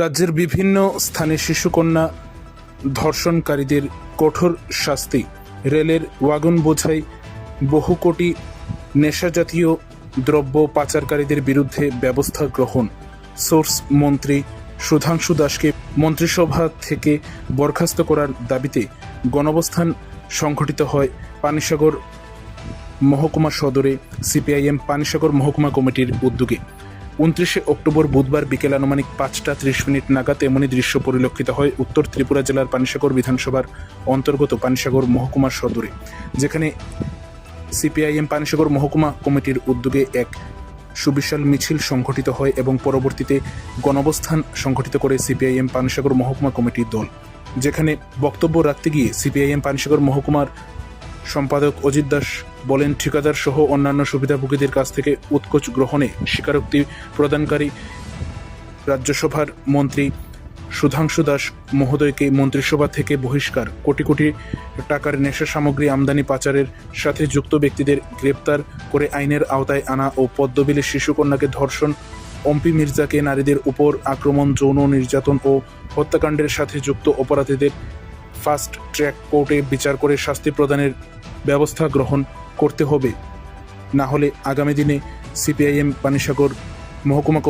রাজ্যের বিভিন্ন স্থানে শিশুকন্যা ধর্ষণকারীদের কঠোর শাস্তি। রেলের ওয়াগন বোঝাই বহু কোটি নেশাজাতীয় দ্রব্য পাচারকারীদের বিরুদ্ধে ব্যবস্থা গ্রহণ। সোর্স মন্ত্রী সুধাংশু দাসকে মন্ত্রিসভা থেকে বরখাস্ত করার দাবিতে গণঅবস্থান সংঘটিত হয় পানিসাগর মহকুমা সদরে, সিপিআইএম পানিসাগর মহকুমা কমিটির উদ্যোগে। উনত্রিশে অক্টোবর বুধবার বিকেল আনুমানিক পাঁচটা ত্রিশ মিনিট নাগাদ এমনই দৃশ্য পরিলক্ষিত হয় উত্তর ত্রিপুরা জেলার পানিসাগর বিধানসভার অন্তর্গত পানিসাগর মহকুমা সদরে, যেখানে সিপিআইএম পানিসাগর মহকুমা কমিটির উদ্যোগে এক সুবিশাল মিছিল সংঘটিত হয় এবং পরবর্তীতে গণঅবস্থান সংঘটিত করে সিপিআইএম পানিসাগর মহকুমা কমিটির দল, যেখানে বক্তব্য রাখতে গিয়ে সিপিআইএম পানিসাগর মহকুমার সম্পাদক অজিত দাস বলেন, ঠিকাদার সহ অন্যান্য সুবিধাভোগীদের কাছ থেকে উৎকোচ গ্রহণে স্বীকারোক্তি প্রদানকারী রাজ্যসভার মন্ত্রী সুধাংশু দাস মহোদয়কে মন্ত্রিসভা থেকে বহিষ্কার। কোটি কোটি টাকার নেশা সামগ্রী আমদানি পাচারের সাথে যুক্ত ব্যক্তিদের গ্রেপ্তার করে আইনের আওতায় আনা ও পদ্মবিলের শিশুকন্যাকে ধর্ষণ। অম্পি মির্জাকে নারীদের উপর আক্রমণ, যৌন নির্যাতন ও হত্যাকাণ্ডের সাথে যুক্ত অপরাধীদের ফাস্ট ট্র্যাক কোর্টে বিচার করে শাস্তি প্রদানের ব্যবস্থা গ্রহণ করতে হবে। না হলে আগামী দিনে সিপিআইএম পানিসাগর মহকুমা